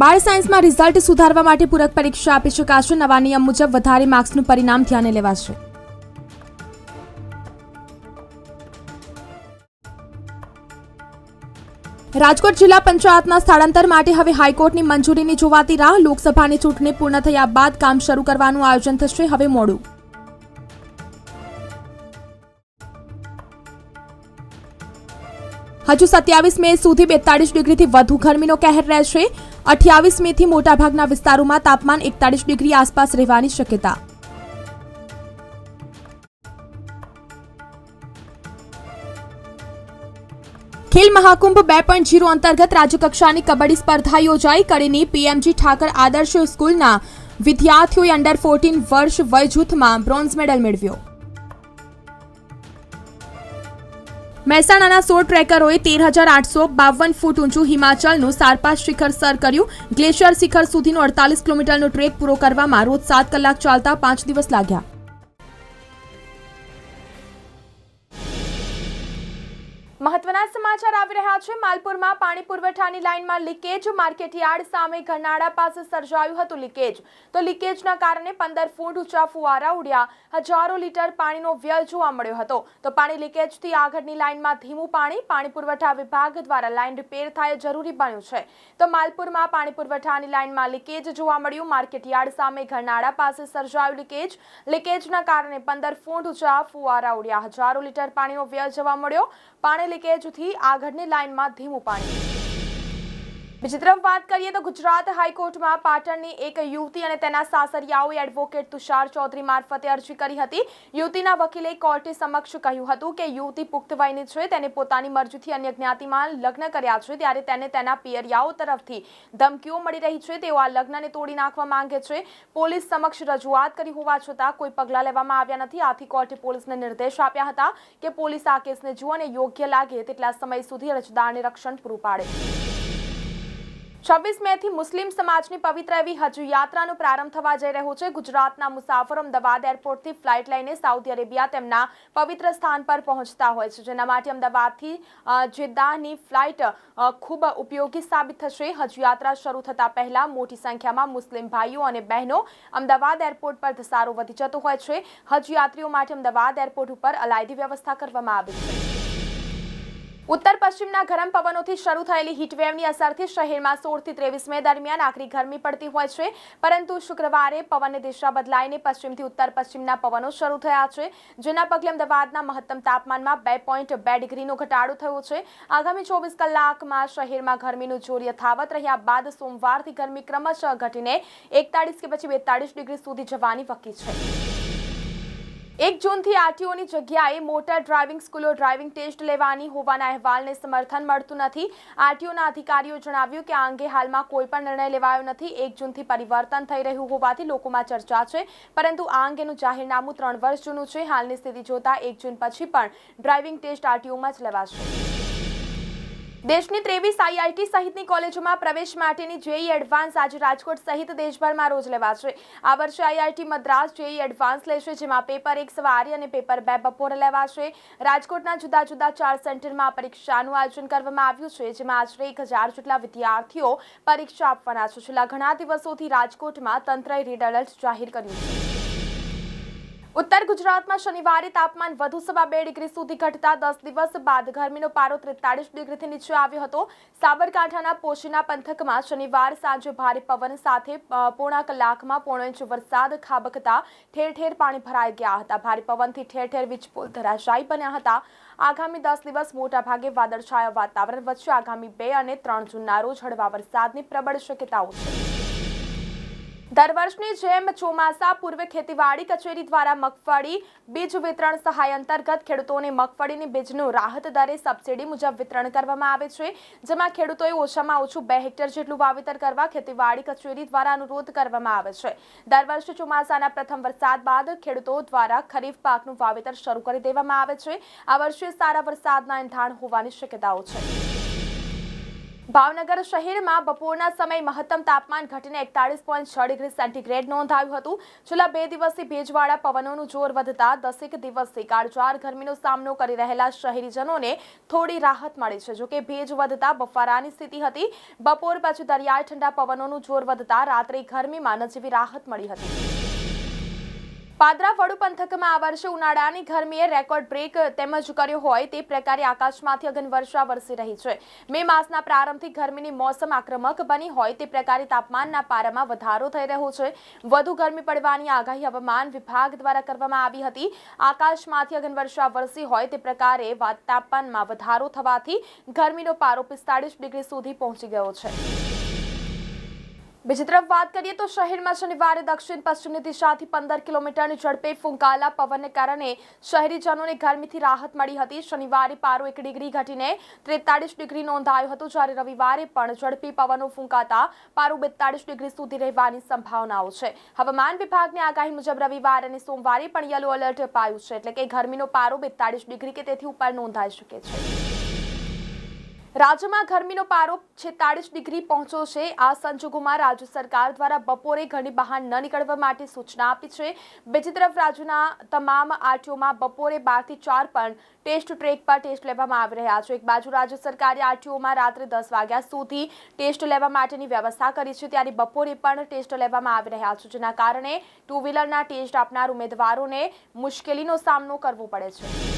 બાળ સાયન્સમાં રિઝલ્ટ સુધારવા માટે પૂરક પરીક્ષા આપી શકાશે. નવા નિયમ મુજબ વધારે માર્ક્સનું પરિણામ ધ્યાને લેવાશે. રાજકોટ જિલ્લા પંચાયતના સ્થળાંતર માટે હવે હાઈકોર્ટની મંજૂરીની જોવાતી રાહ લોકસભાની ચૂંટણી પૂર્ણ થયા બાદ કામ શરૂ કરવાનું આયોજન થશે. હવે મોડું. હજુ સત્યાવીસ મે સુધી બેતાળીસ ડિગ્રીથી વધુ ગરમીનો કહેર રહેશે. અઠ્યાવીસ મેથી મોટાભાગના વિસ્તારોમાં તાપમાન એકતાળીસ ડિગ્રી આસપાસ રહેવાની શક્યતા. ખેલ મહાકુંભ બે પોઈન્ટ જીરો અંતર્ગત રાજ્યકક્ષાની કબડ્ડી સ્પર્ધા યોજાઈ. કડીની પીએમજી ઠાકર આદર્શ સ્કૂલના વિદ્યાર્થીઓએ અંડર ફોર્ટીન વર્ષ વય જૂથમાં બ્રોન્ઝ મેડલ મેળવ્યો. મહેસાણાના સોળ ટ્રેકરોએ તેર હજાર આઠસો બાવન ફૂટ ઊંચું હિમાચલનું સારપાસ શિખર સર કર્યું. ગ્લેશિયર શિખર સુધીનો અડતાલીસ કિલોમીટરનો ટ્રેક પૂરો કરવામાં રોજ સાત કલાક ચાલતા પાંચ દિવસ લાગ્યા. સમાચાર આવી રહ્યા છે. માલપુરમાં પાણી પુરવઠાની લાઇનમાં લીકેજ. માર્કેટયાર્ડ સામે ઘરનાળા પાસે સર્જાયું હતું લીકેજ. તો લીકેજના કારણે પંદર ફૂટ ઊંચા ફુવારા ઉડ્યા. હજારો લીટર પાણીનો વ્યય જોવા મળ્યો હતો. તો પાણી લીકેજથી આગળની લાઇનમાં ધીમું પાણી પાણી પુરવઠા વિભાગ દ્વારા લાઇન રિપેર થાય જરૂરી બન્યું છે. તો માલપુરમાં પાણી પુરવઠાની લાઇનમાં લીકેજ જોવા મળ્યું. માર્કેટયાર્ડ સામે ઘરનાળા પાસે સર્જાયું લીકેજ. લીકેજના કારણે પંદર ફૂટ ઊંચા ફુવારા ઉડ્યા. હજારો લીટર પાણીનો વ્યય જોવા મળ્યો. પાણી લીકેજથી આગળની લાઇનમાં ધીમું પાણી. બીજી તરફ વાત કરીએ તો ગુજરાત હાઈકોર્ટમાં પાટણની એક યુવતી અને તેના સાસરિયાઓએ એડવોકેટ તુષાર ચૌધરી મારફતે અરજી કરી હતી. યુવતીના વકીલે કોર્ટે સમક્ષ કહ્યું હતું કે યુવતી પુખ્ત વયની છે, તેને પોતાની મરજીથી અન્ય જ્ઞાતિમાં લગ્ન કર્યા છે, ત્યારે તેને તેના પિયરિયાઓ તરફથી ધમકીઓ મળી રહી છે. તેઓ આ લગ્નને તોડી નાખવા માંગે છે. પોલીસ સમક્ષ રજૂઆત કરી હોવા છતાં કોઈ પગલાં લેવામાં આવ્યા નથી. આથી કોર્ટે પોલીસને નિર્દેશ આપ્યા હતા કે પોલીસ આ કેસને જુઓ અને યોગ્ય લાગે તેટલા સમય સુધી અરજદારને રક્ષણ પૂરું પાડે. છવ્વીસ મે થી મુસ્લિમ સમાજની પવિત્ર એવી હજ યાત્રાનો પ્રારંભ થવા જઈ રહ્યો છે. ગુજરાતના મુસાફરો અમદાવાદ એરપોર્ટથી ફ્લાઇટ લઈને સાઉદી અરેબિયા તેમના પવિત્ર સ્થાન પર પહોંચતા હોય છે. જેના માટે અમદાવાદથી અ, જેદ્દાહની ફ્લાઇટ ખૂબ ઉપયોગી સાબિત થશે. હજ યાત્રા શરૂ થતા પહેલા મોટી સંખ્યામાં મુસ્લિમ ભાઈઓ અને બહેનો અમદાવાદ એરપોર્ટ પર ધસારો વધી જતો હોય છે. હજ યાત્રીઓ માટે અમદાવાદ એરપોર્ટ ઉપર અલાયદી વ્યવસ્થા કરવામાં આવી છે. ઉત્તર પશ્ચિમના ગરમ પવનોથી શરૂ થયેલી હીટવેવની અસરથી શહેરમાં સોળથી ત્રેવીસ મે દરમિયાન આખરી ગરમી પડતી હોય છે. પરંતુ શુક્રવારે પવનની દિશા બદલાઈને પશ્ચિમથી ઉત્તર પશ્ચિમના પવનો શરૂ થયા છે, જેના પગલે અમદાવાદના મહત્તમ તાપમાનમાં બે પોઈન્ટ બે ડિગ્રીનો ઘટાડો થયો છે. આગામી ચોવીસ કલાકમાં શહેરમાં ગરમીનું જોર યથાવત રહ્યા બાદ સોમવારથી ગરમી ક્રમશઃ ઘટીને એકતાળીસ કે પછી બેતાળીસ ડિગ્રી સુધી જવાની વકી છે. એક જૂનથી આરટીઓની જગ્યાએ મોટર ડ્રાઇવિંગ સ્કૂલો ડ્રાઇવિંગ ટેસ્ટ લેવાની હોવાના અહેવાલને સમર્થન મળતું નથી. આરટીઓના અધિકારીઓ જણાવ્યું કે આ અંગે હાલમાં કોઈ પણ નિર્ણય લેવાયો નથી. એક જૂનથી પરિવર્તન થઈ રહ્યું હોવાથી લોકોમાં ચર્ચા છે. પરંતુ આ અંગેનું જાહેરનામું ત્રણ વર્ષ જૂનું છે. હાલની સ્થિતિ જોતા એક જૂન પછી પણ ડ્રાઇવિંગ ટેસ્ટ આરટીઓમાં જ લેવાશે. દેશની ત્રેવીસ આઈઆઈટી સહિતની કોલેજોમાં પ્રવેશ માટેની જેઈ એડવાન્સ આજે રાજકોટ સહિત દેશભરમાં રોજ લેવાશે. આ વર્ષે આઈઆઈટી મદ્રાસ જેઈ એડવાન્સ લેશે, જેમાં પેપર એક સવારે અને પેપર બે બપોરે લેવાશે. રાજકોટના જુદા જુદા ચાર સેન્ટરમાં પરીક્ષાનું આયોજન કરવામાં આવ્યું છે, જેમાં આશરે એક હજાર જેટલા વિદ્યાર્થીઓ પરીક્ષા આપવાના છે. છેલ્લા ઘણા દિવસોથી રાજકોટમાં તંત્રએ રેડ એલર્ટ જાહેર કર્યું છે. ઉત્તર ગુજરાતમાં શનિવારે તાપમાન વધુ સવા બે ડિગ્રી સુધી ઘટતા દસ દિવસ બાદ ગરમીનો પારો ત્રેતાળીસ ડિગ્રીથી નીચે આવ્યો હતો. સાબરકાંઠાના પોશીના પંથકમાં શનિવાર સાંજે ભારે પવન સાથે પોણા કલાકમાં પોણો ઇંચ વરસાદ ખાબકતા ઠેર ઠેર પાણી ભરાઈ ગયા હતા. ભારે પવનથી ઠેર ઠેર વીજપોલ ધરાશાયી બન્યા હતા. આગામી દસ દિવસ મોટાભાગે વાદળછાયા વાતાવરણ વચ્ચે આગામી બે અને ત્રણ જૂનના રોજ હળવા વરસાદની પ્રબળ શક્યતાઓ છે. દર વર્ષની જેમ ચોમાસા પૂર્વે ખેતીવાડી કચેરી દ્વારા મગફળી, બીજ વિતરણ સહાય અંતર્ગત ખેડૂતોને મગફળીની બીજનું રાહત દરે સબસિડી મુજબ વિતરણ કરવામાં આવે છે. જેમાં ખેડૂતોએ ઓછામાં ઓછું બે હેક્ટર જેટલું વાવેતર કરવા ખેતીવાડી કચેરી દ્વારા અનુરોધ કરવામાં આવે છે. દર વર્ષે ચોમાસાના પ્રથમ વરસાદ બાદ ખેડૂતો દ્વારા ખરીફ પાકનું વાવેતર શરૂ કરી દેવામાં આવે છે. આ વર્ષે સારા વરસાદના એંધાણ હોવાની શક્યતાઓ છે. ભાવનગર શહેરમાં બપોરના સમયે મહત્તમ તાપમાન ઘટીને એકતાળીસ પોઈન્ટ છ ડિગ્રી સેન્ટીગ્રેડ નોંધાયું હતું. છેલ્લા બે દિવસથી ભેજવાળા પવનોનું જોર વધતા દસેક દિવસથી કાળજાર ગરમીનો સામનો કરી રહેલા શહેરીજનોને થોડી રાહત મળી છે. જોકે ભેજ વધતા બફારાની સ્થિતિ હતી. બપોર પછી દરિયાઈ ઠંડા પવનોનું જોર વધતા રાત્રે ગરમીમાં નજીવી રાહત મળી હતી. પાદરા વડુ પંથકમાં આ વર્ષે ઉનાળાની ગરમીએ રેકોર્ડ બ્રેક તેમજ કર્યો હોય તે પ્રકારે આકાશમાંથી અગનવર્ષા વરસી રહી છે. મે માસના પ્રારંભથી ગરમીની મોસમ આક્રમક બની હોય તે પ્રકારે તાપમાનના પારામાં વધારો થઈ રહ્યો છે. વધુ ગરમી પડવાની આગાહી હવામાન વિભાગ દ્વારા કરવામાં આવી હતી. આકાશમાંથી અગનવર્ષા વરસી હોય તે પ્રકારે તાપમાનમાં વધારો થવાથી ગરમીનો પારો પિસ્તાળીસ ડિગ્રી સુધી પહોંચી ગયો છે. બીજી તરફ વાત કરીએ તો શહેરમાં શનિવારે દક્ષિણ પશ્ચિમની દિશાથી પંદર કિલોમીટરની ઝડપે ફૂંકાયેલા પવનને કારણે શહેરીજનોને ગરમીથી રાહત મળી હતી. શનિવારે પારો એક ડિગ્રી ઘટીને ત્રેતાળીસ ડિગ્રી નોંધાયો હતો, જ્યારે રવિવારે પણ ઝડપી પવનો ફૂંકાતા પારો બેતાળીસ ડિગ્રી સુધી રહેવાની સંભાવનાઓ છે. હવામાન વિભાગની આગાહી મુજબ રવિવાર અને સોમવારે પણ યલો એલર્ટ અપાયું છે, એટલે કે ગરમીનો પારો બેતાળીસ ડિગ્રી કે તેથી ઉપર નોંધાઈ શકે છે. રાજ્યમાં ગરમીનો પારો છેતાળીસ ડિગ્રી પહોંચ્યો છે. આ સંજોગોમાં રાજ્ય સરકાર દ્વારા બપોરે ઘરની બહાર ન નીકળવા માટે સૂચના આપી છે. બીજી તરફ રાજ્યના તમામ આરટીઓમાં બપોરે બારથી ચાર પણ ટેસ્ટ ટ્રેક પર ટેસ્ટ લેવામાં આવી રહ્યા છે. એક બાજુ રાજ્ય સરકારે આરટીઓમાં રાત્રે દસ વાગ્યા સુધી ટેસ્ટ લેવા માટેની વ્યવસ્થા કરી છે. ત્યારે બપોરે પણ ટેસ્ટ લેવામાં આવી રહ્યા છે, જેના કારણે ટુ વ્હીલરના ટેસ્ટ આપનાર ઉમેદવારોને મુશ્કેલીનો સામનો કરવો પડે છે.